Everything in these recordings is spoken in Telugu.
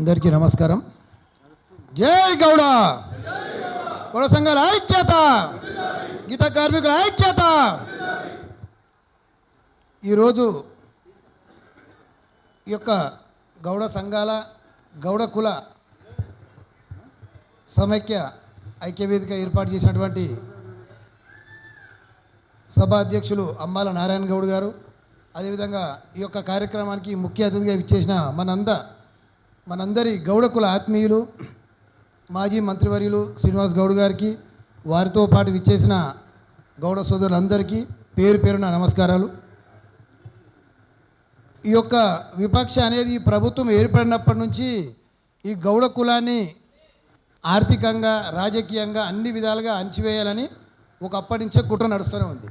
అందరికీ నమస్కారం. జై గౌడ! గౌడ సంఘాల ఐక్యత! గీత కార్మికుల ఐక్యత! ఈరోజు ఈ యొక్క గౌడ సంఘాల గౌడ కుల సమైక్య ఐక్యవేదిక ఏర్పాటు చేసినటువంటి సభ అధ్యక్షులు అమ్మాల నారాయణ గౌడ్ గారు. అదేవిధంగా ఈ యొక్క కార్యక్రమానికి ముఖ్య అతిథిగా ఇచ్చేసిన మనంద మనందరి గౌడ కుల ఆత్మీయులు మాజీ మంత్రివర్యులు శ్రీనివాస్ గౌడ్ గారికి వారితో పాటు విచ్చేసిన గౌడ సోదరులందరికీ పేరు పేరున నమస్కారాలు. ఈ యొక్క విపక్ష అనేది ఈ ప్రభుత్వం ఏర్పడినప్పటి నుంచి ఈ గౌడ కులాన్ని ఆర్థికంగా రాజకీయంగా అన్ని విధాలుగా అణచివేయాలని ఒక అప్పటి నుంచే కుట్ర నడుస్తూనే ఉంది.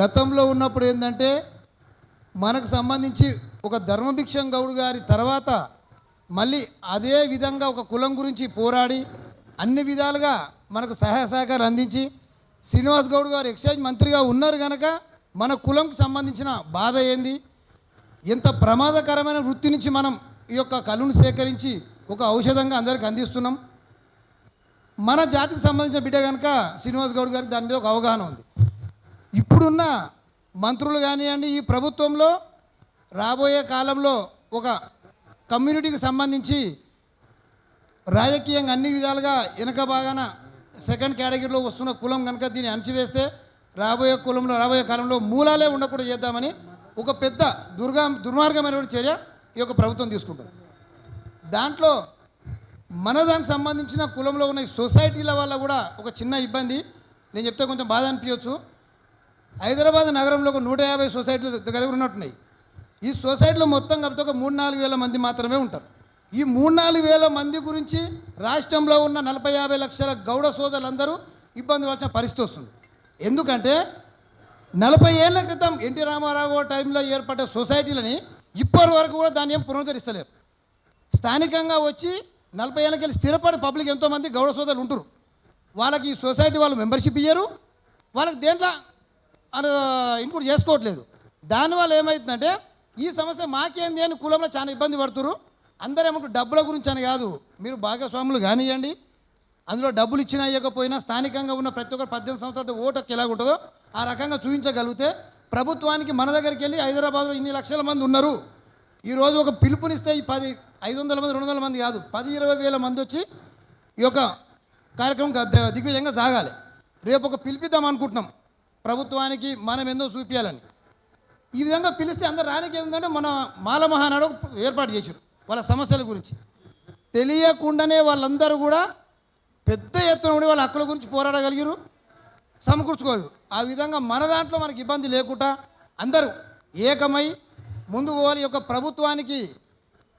గతంలో ఉన్నప్పుడు ఏంటంటే మనకు సంబంధించి ఒక ధర్మభిక్షం గౌడ్ గారి తర్వాత మళ్ళీ అదే విధంగా ఒక కులం గురించి పోరాడి అన్ని విధాలుగా మనకు సహాయ సహకారం అందించి శ్రీనివాస్ గౌడ్ గారు ఎక్సైజ్ మంత్రిగా ఉన్నారు కనుక మన కులంకి సంబంధించిన బాధ ఏంది? ఎంత ప్రమాదకరమైన వృత్తి నుంచి మనం ఈ యొక్క కళను సేకరించి ఒక ఔషధంగా అందరికి అందిస్తున్నాం. మన జాతికి సంబంధించిన బిడ్డ కనుక శ్రీనివాస్ గౌడ్ గారికి దాని మీద ఒక అవగాహన ఉంది. ఇప్పుడున్న మంత్రులు కానివ్వండి ఈ ప్రభుత్వంలో రాబోయే కాలంలో ఒక కమ్యూనిటీకి సంబంధించి రాజకీయంగా అన్ని విధాలుగా వెనక బాగాన సెకండ్ కేటగిరీలో వస్తున్న కులం కనుక దీన్ని అణచివేస్తే రాబోయే కులంలో రాబోయే కాలంలో మూలాలే ఉండకుండా చేద్దామని ఒక పెద్ద దుర్గా దుర్మార్గమైనటువంటి చర్య ఈ యొక్క ప్రభుత్వం తీసుకుంటుంది. దాంట్లో మన దానికి సంబంధించిన కులంలో ఉన్న సొసైటీల వల్ల కూడా ఒక చిన్న ఇబ్బంది. నేను చెప్తే కొంచెం బాధ అనిపించవచ్చు హైదరాబాద్ నగరంలో ఒక నూట యాభై సొసైటీలు దగ్గర ఉన్నట్టున్నాయి. ఈ సొసైటీలో మొత్తం కలిపితే ఒక మూడు నాలుగు వేల మంది మాత్రమే ఉంటారు. ఈ మూడు నాలుగు వేల మంది గురించి రాష్ట్రంలో ఉన్న నలభై యాభై లక్షల గౌడ సోదరులందరూ ఇబ్బంది పడిన పరిస్థితి వస్తుంది. ఎందుకంటే నలభై ఏళ్ళ క్రితం ఎన్టీ రామారావు టైంలో ఏర్పడ్డ సొసైటీలని ఇప్పటి వరకు కూడా దాన్ని ఏం పునరుద్ధరిస్తలేరు. స్థానికంగా వచ్చి నలభై ఏళ్ళకెళ్ళి స్థిరపడి పబ్లిక్ ఎంతోమంది గౌడ సోదరులు ఉంటారు. వాళ్ళకి ఈ సొసైటీ వాళ్ళు మెంబర్షిప్ ఇయ్యరు. వాళ్ళకి దేంట్లో అని ఇంక్లూడ్ చేసుకోవట్లేదు. దానివల్ల ఏమవుతుందంటే ఈ సమస్య మాకేంది అని కులంలో చాలా ఇబ్బంది పడుతురు అందరూ డబ్బుల గురించి అని కాదు. మీరు భాగస్వాములు కానివ్వండి అందులో డబ్బులు ఇచ్చినా ఇవ్వకపోయినా స్థానికంగా ఉన్న ప్రతి ఒక్కరు పద్దెనిమిది సంవత్సరాల ఓటుకి ఎలా ఉంటుందో ఆ రకంగా చూపించగలిగితే ప్రభుత్వానికి మన దగ్గరికి వెళ్ళి హైదరాబాద్లో ఇన్ని లక్షల మంది ఉన్నారు. ఈరోజు ఒక పిలుపునిస్తే ఈ పది ఐదు వందల మంది రెండు వందల మంది కాదు పది ఇరవై వేల మంది వచ్చి ఈ యొక్క కార్యక్రమం దిగ్విజయంగా సాగాలి. రేపు ఒక పిలిపిద్దాం అనుకుంటున్నాం. ప్రభుత్వానికి మనం ఏందో చూపించాలని ఈ విధంగా పిలిస్తే అందరు రానికి ఏంటంటే మన మాల మహానాడు ఏర్పాటు చేశారు వాళ్ళ సమస్యల గురించి. తెలియకుండానే వాళ్ళందరూ కూడా పెద్ద ఎత్తున ఉండి వాళ్ళ హక్కుల గురించి పోరాడగలిగారు సమకూర్చుకోరు ఆ విధంగా మన దాంట్లో మనకి ఇబ్బంది లేకుండా అందరూ ఏకమై ముందుకు పోవాలి. ఈ యొక్క ప్రభుత్వానికి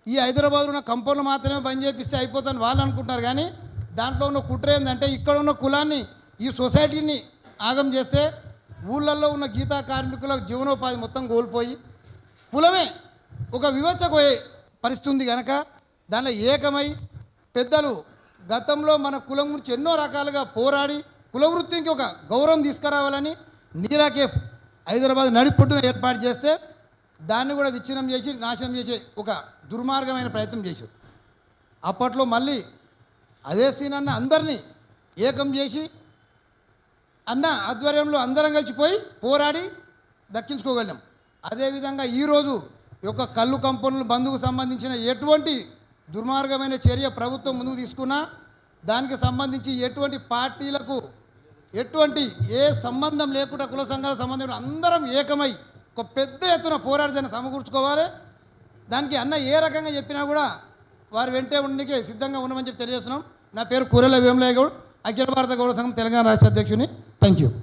ఈ హైదరాబాద్లో ఉన్న కంపౌండ్లు మాత్రమే పని చేపిస్తే అయిపోతుందని వాళ్ళు అనుకుంటారు కానీ దాంట్లో ఉన్న కుట్ర ఏంటంటే ఇక్కడ ఉన్న కులాన్ని ఈ సొసైటీని ఆగం చేస్తే ఊళ్ళల్లో ఉన్న గీతా కార్మికుల జీవనోపాధి మొత్తం కోల్పోయి కులమే ఒక వివచ్చకు పరిస్థితి ఉంది కనుక దానిలో ఏకమై పెద్దలు గతంలో మన కులం గురించి ఎన్నో రకాలుగా పోరాడి కులవృత్తికి ఒక గౌరవం తీసుకురావాలని నీరా కేఫ్ హైదరాబాద్ నడిపొట్టున ఏర్పాటు చేస్తే దాన్ని కూడా విచ్ఛిన్నం చేసి నాశనం చేసే ఒక దుర్మార్గమైన ప్రయత్నం చేశారు. అప్పట్లో మళ్ళీ అదే సీన్ అన్న అందరినీ ఏకం చేసి అన్న ఆధ్వర్యంలో అందరం కలిసిపోయి పోరాడి దక్కించుకోగలిగాం. అదేవిధంగా ఈరోజు ఈ యొక్క కళ్ళు కంపెనీలు బంధుకు సంబంధించిన ఎటువంటి దుర్మార్గమైన చర్య ప్రభుత్వం ముందుకు తీసుకున్నా దానికి సంబంధించి ఎటువంటి పార్టీలకు ఎటువంటి ఏ సంబంధం లేకుండా కుల సంఘాల సంబంధం అందరం ఏకమై ఒక పెద్ద ఎత్తున పోరాడిదాన్ని సమకూర్చుకోవాలి. దానికి అన్న ఏ రకంగా చెప్పినా కూడా వారు వెంటే ఉండికే సిద్ధంగా ఉన్నామని చెప్పి తెలియజేస్తున్నాం. నా పేరు కూరెల వేములయ్య గౌడ్ అఖిల భారత గౌరవ సంఘం తెలంగాణ రాష్ట్ర అధ్యక్షుని. Thank you.